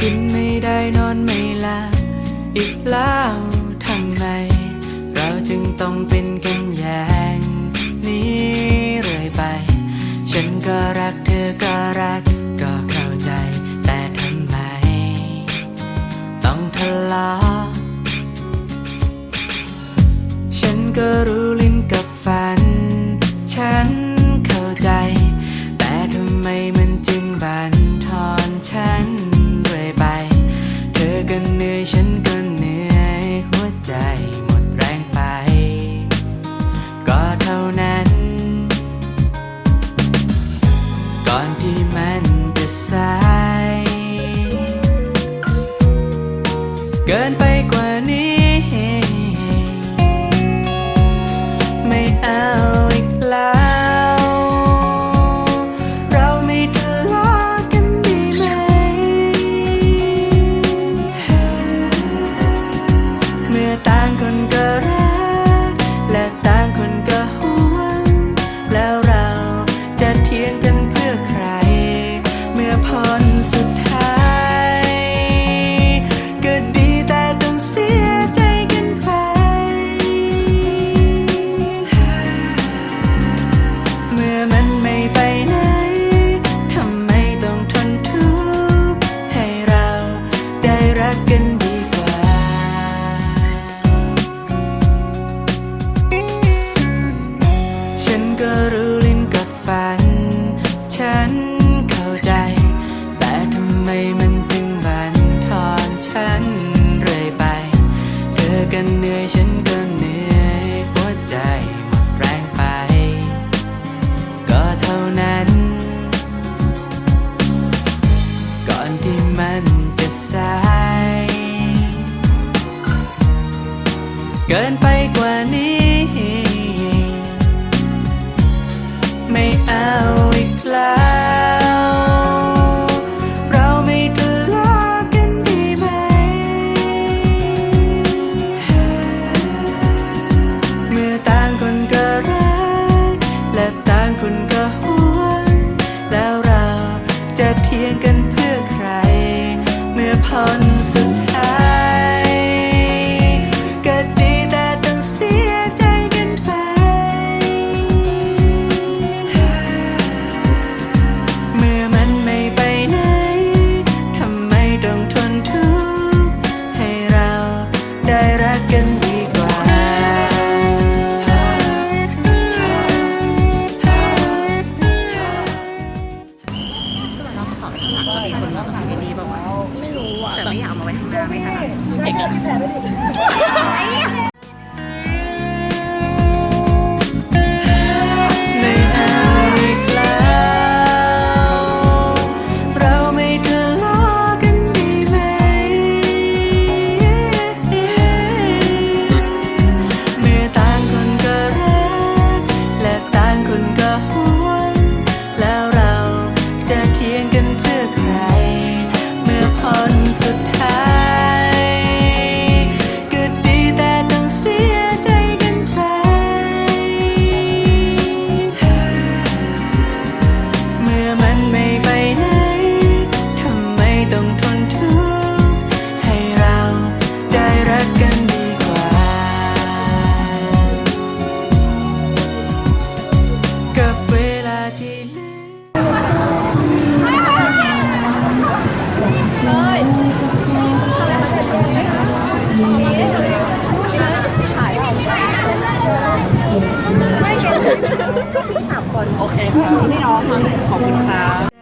กินไม่ได้นอนไม่หลับอีกแล้วทำไม เราจึงต้องเป็นกัน นื่อยฉันก็เหนื่อยหัวใจหมดแรงไป ก็เท่านั้น ก่อนที่มันจะสาย เกินไป เกินไป ว่าฝังไม่ดีบอกว่าวไม่รู้อะแต่ไม่อยากเอามาไว้ข้างหน้าไม่ถนัด เด็กอะ ไอ้ สามคน โอเคค่ะพี่น้องขอบคุณค่ะ